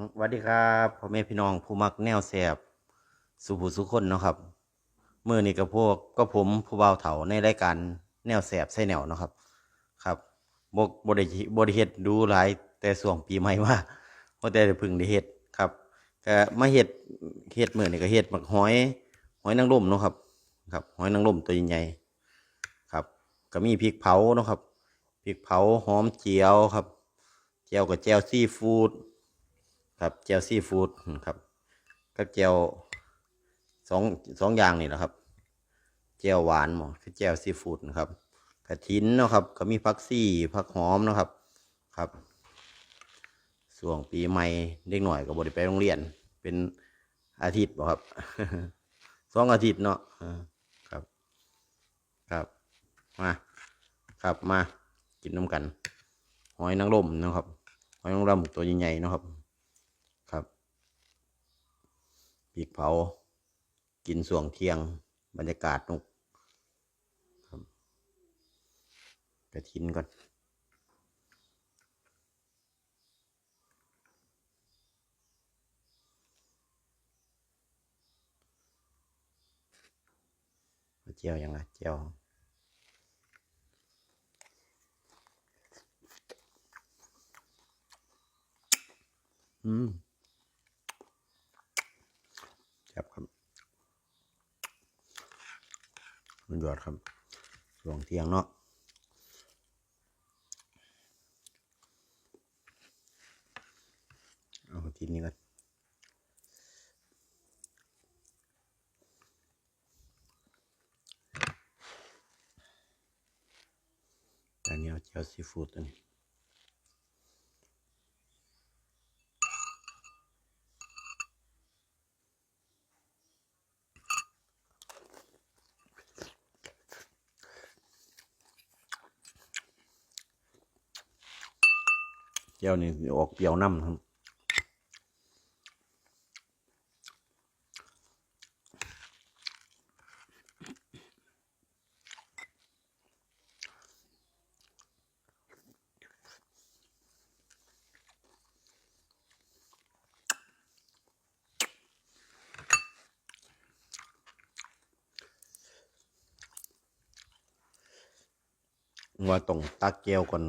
สวัสดีครับพ่อแม่พี่น้องผู้มักแนวแสบสุภูสุคนเนาะครับเมื่อนี้กับพวกก็ผมผู้บ่าวเถาในรายการแนวแสบใส่แนวเนาะครับ ครับบกบดิบดิเฮ็ดดูหลายแต่ส่วงปีใหม่มาเพราะแต่เพึ่งได้เฮ็ดครับก็มาเฮ็ดเฮ็ดมื้อนี้ก็เฮ็ดหมักหอยหอยนางรมเนาะครับ ครับหอยนางรมตัวใหญ่ครับ ก็มีพริกเผาเนาะครับพริกเผาหอมเจียวครับเจียวกับแจ่วซีฟู้ด ครับเจลซีฟู้ดครับกับเจลสองสองอย่างนี่แหละครับเจลหวานหมอคือเจลซีฟู้ดนะครับกระถินเนาะครับ ก็มีผักซี่ผักหอมนะครับครับส่วงปีใหม่เด็กหน่อยก็บริไปโรงเรียน เป็นอาทิตย์บ่ครับสองอาทิตย์เนาะครับ ครับมาครับมากินน้ำกัน หอยนางรมนะครับ หอยนางรมตัวใหญ่ๆนะครับพ ริกเผา กินส่วงเที่ยง บรรยากาศนุกครับกระทินก่อนเอาเจียวยังไงเจียวอืม ครับครับมันย อดครับช่วงเที่ยงเนาะเอาทีนี้กันอันนี้เอาเจียวซีฟู้ดอันนี้ เจียวนี่ออกเปรี้ยวน้ำครับว่าต้องตักเจียวก่อน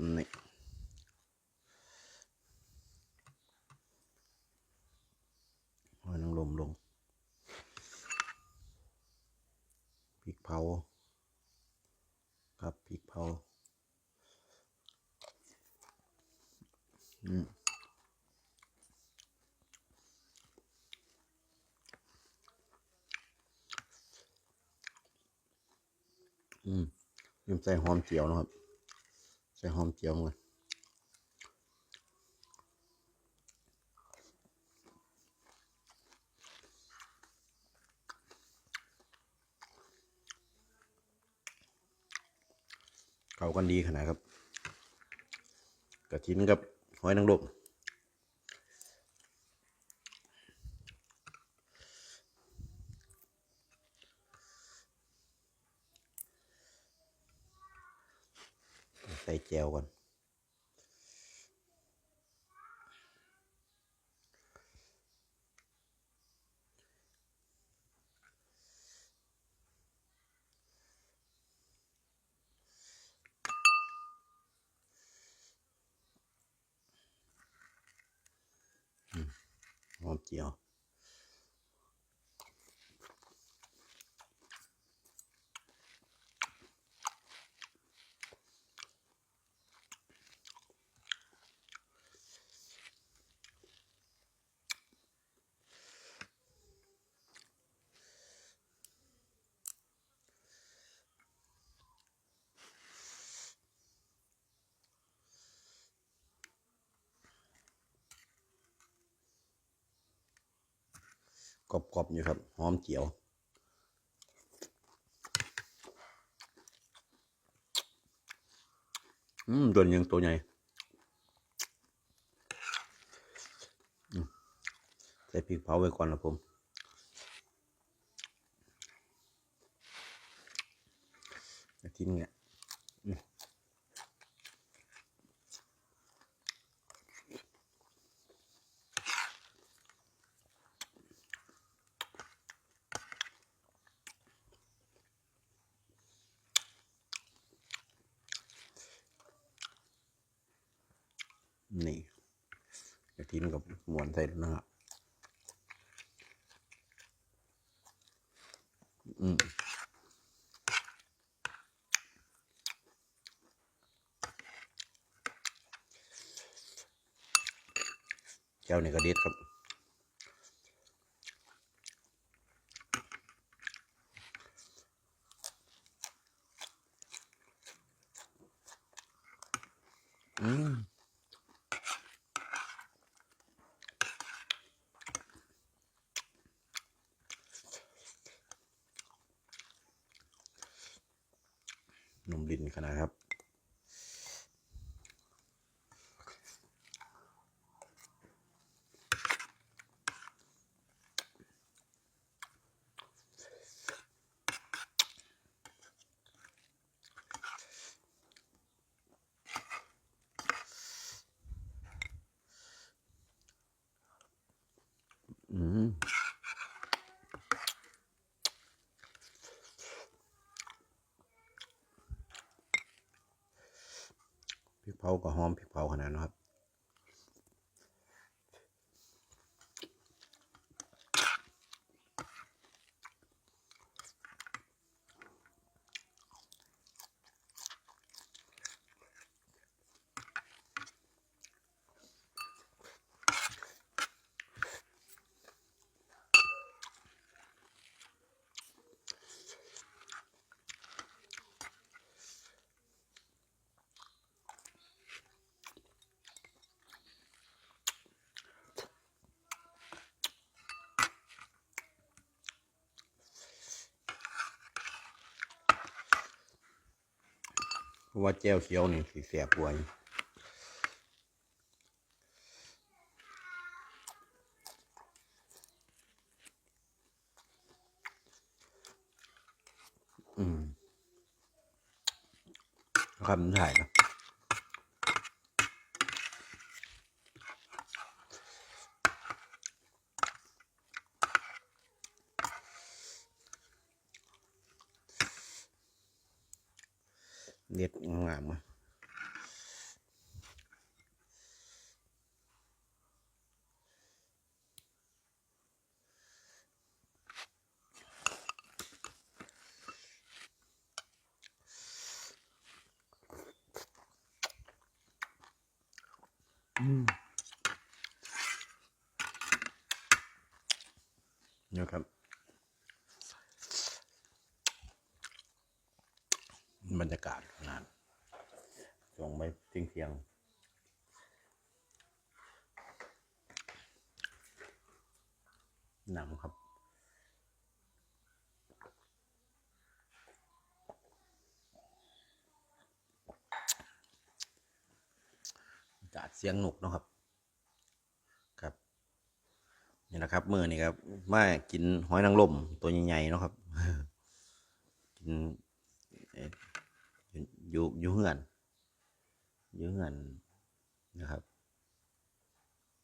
นี่หอยนางรมลงพริกเผา ครับพริกเผาอืมอืมลืมใส่หอมเจียวนะครับ ใส่หอมเจียวเลยเขากันดีขนาดครับกระถินกับหอยนางรม ใส่แจวก่อนหอมเจียว กรอบๆอยู่ครับ หอมเจียว อืมตัวยังตัวใหญ่ใส่พริกเผาไว้ก่อนนะผมทิ้งเนี่ยอืม นี่ กระทินกับมวนใส่นะครับอืมแก้วนี่ก็เด็ดครับอืม นมดินขนาดครับ พริกเผากับหอมพริกเผาขนาดนะครับ ราะว่าแจ้วเขียวนี่สีเสียป่วยอืมคำถ่ายครับ เด็ดงามๆอะอืมเนี่ยครับ บรรยากาศงานส่งไปเที่ยงเที่ยงหนังครับจาดเสียงหนุกนะครับ ครับ นี่นะครับมือนี่ครับมากินหอยนางรมตัวใหญ่ๆนะครับกิน อ่ออยู่อยู่เหือนอยู่เหือนนะครับ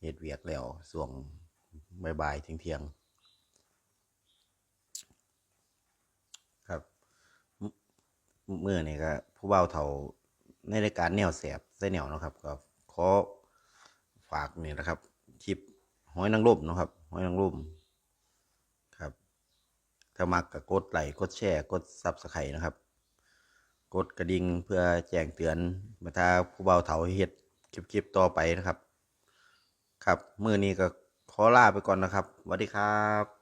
เฮ็ดเวียกแล้วส่วงบ่ายๆเที่ยงๆครับมมื่อนี่ก็ผู้เบาเท่าในรายการแนวแสบใส่แนวนะครับ ก็ขอฝากนี่นะครับคลิปห้อยนางรมนะครับห้อยนางรมครับ ถ้ามักก็กดไลค์กดแชร์ กดซับสไครต์นะครับ กดกระดิ่งเพื่อแจ้งเตือนมาถ้าผู้เบาเถาเฮ็ดคลิปๆต่อไปนะครับ ครับ มือนี้ก็ขอลาไปก่อนนะครับสวัสดีครับ